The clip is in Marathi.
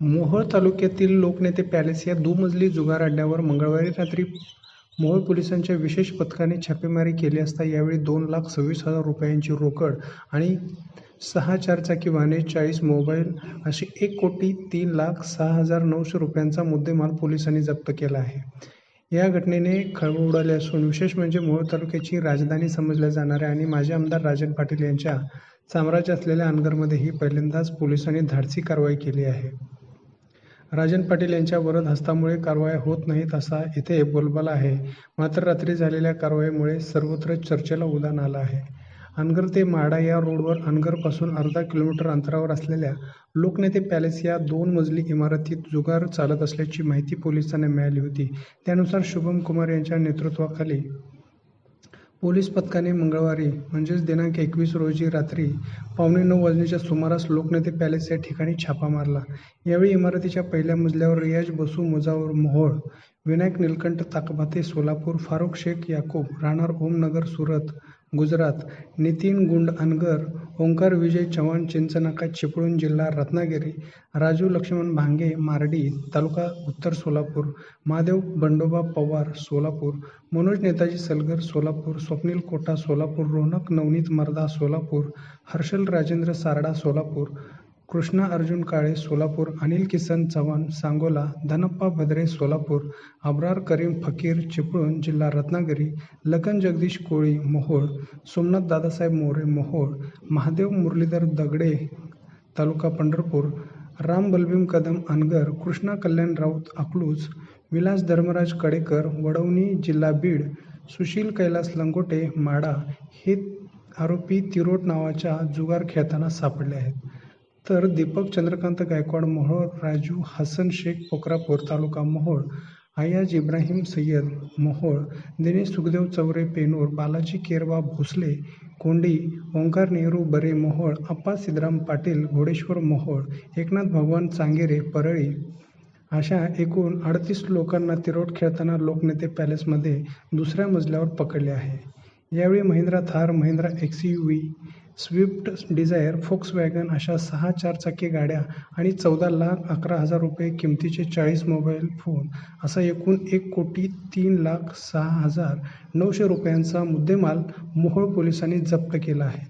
मोहोळ तालुक्यातील लोकनेते पॅलेस या दुमजली जुगार अड्ड्यावर मंगळवारी रात्री मोहोळ पोलिसांच्या विशेष पथकाने छापेमारी केली असता यावेळी दोन लाख सव्वीस हजार रुपयांची रोकड आणि सहा चारचाकी वाहने चाळीस मोबाईल अशी एक कोटी तीन लाख सहा हजार नऊशे रुपयांचा मुद्देमाल पोलिसांनी जप्त केला आहे. या घटनेने खळबळ उडाली असून विशेष म्हणजे मोहोळ तालुक्याची राजधानी समजल्या जाणाऱ्या आणि माजी आमदार राजन पाटील यांच्या साम्राज्य असलेल्या अनगरमध्ये ही पहिल्यांदाच पोलिसांनी धाडसी कारवाई केली आहे. राजन पाटील यांच्या वरद हस्तामुळे कारवाया होत नाहीत असा इथे बोलबाला आहे. मात्र रात्री झालेल्या कारवाईमुळे सर्वत्र चर्चेला उधाण आलं आहे. अनगर ते माडा या रोडवर अनगरपासून अर्धा किलोमीटर अंतरावर असलेल्या लोकनेते पॅलेस या दोन मजली इमारतीत जुगार चालत असल्याची माहिती पोलिसांना मिळाली होती. त्यानुसार शुभम कुमार यांच्या नेतृत्वाखाली पोलीस पथकाने मंगळवारी म्हणजेच दिनांक एकवीस रोजी रात्री पावणे नऊ वाजण्याच्या सुमारास लोकनेते पॅलेस या ठिकाणी छापा मारला. यावेळी इमारतीच्या पहिल्या मजल्यावर रियाज बसू मुजावर मोहोळ विनायक निलकंठ ताकभाते सोलापूर फारुख शेख याकूब राहणार ओमनगर सुरत गुजरात नितीन गुंड अनगर ओंकार विजय चव्हाण चिंचनाका चिपळूण जिल्हा रत्नागिरी राजू लक्ष्मण भांगे मार्डी तालुका उत्तर सोलापूर महादेव बंडोबा पवार सोलापूर मनोज नेताजी सलगर सोलापूर स्वप्नील कोटा सोलापूर रोनक नवनीत मर्दा सोलापूर हर्षल राजेंद्र सारडा सोलापूर कृष्णा अर्जुन काळे सोलापूर अनिल किसन चव्हाण सांगोला धनप्पा भद्रे सोलापूर अब्रार करीम फकीर चिपळूण जिल्हा रत्नागिरी लखन जगदीश कोळी मोहोळ सोमनाथ दादासाहेब मोरे मोहोळ महादेव मुरलीधर दगडे तालुका पंढरपूर राम बलबीम कदम अनगर कृष्णा कल्याण राऊत अकलूज विलास धर्मराज कडेकर वडवणी जिल्हा बीड सुशील कैलास लंगोटे माडा हे आरोपी तिरोट नावाच्या जुगार खेळताना सापडले आहेत. तर दीपक चंद्रकांत गायकवाड मोहोळ राजू हसन शेख पोखरापूर तालुका मोहोळ अयाज इब्राहिम सय्यद मोहोळ दिनेश सुखदेव चौरे पेनूर बालाजी केरवा भोसले कोंडी ओंकार नेहरू बरे मोहोळ अप्पा सिद्धराम पाटील घोडेश्वर मोहोळ एकनाथ भगवान चांगेरे परळी अशा एकूण अडतीस लोकांना तिरोट खेळताना लोकनेते पॅलेसमध्ये दुसऱ्या मजल्यावर पकडले आहे. यावेळी Mahindra Thar Mahindra X U V Swift Dzire Volkswagen अशा सहा चारचाकी गाड्या आणि चौदा लाख अकरा हजार रुपये किमतीचे चाळीस मोबाईल फोन असा एकूण एक कोटी तीन लाख सहा हजार नऊशे रुपयांचा मुद्देमाल मोहोळ पोलिसांनी जप्त केला आहे.